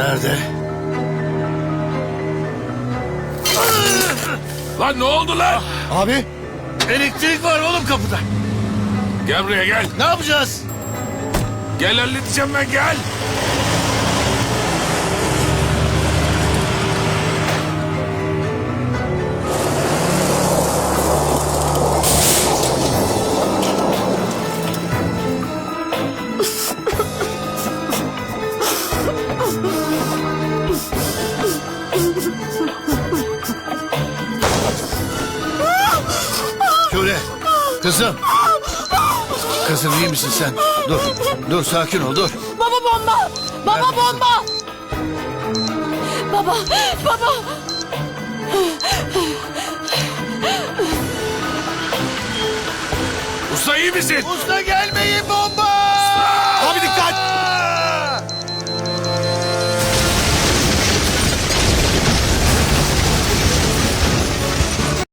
nerede? Lan ne oldu lan? Abi. Elektrik var oğlum kapıda. Gel buraya gel. Ne yapacağız? Gel halledeceğim ben gel. Şöyle. Kızım. Kızım iyi misin sen? Dur. Dur sakin ol dur. Baba bomba! Baba Ver kızım. bomba! Baba! Baba! Usta iyi misin? Usta gelmeyin bomba! Dikkat!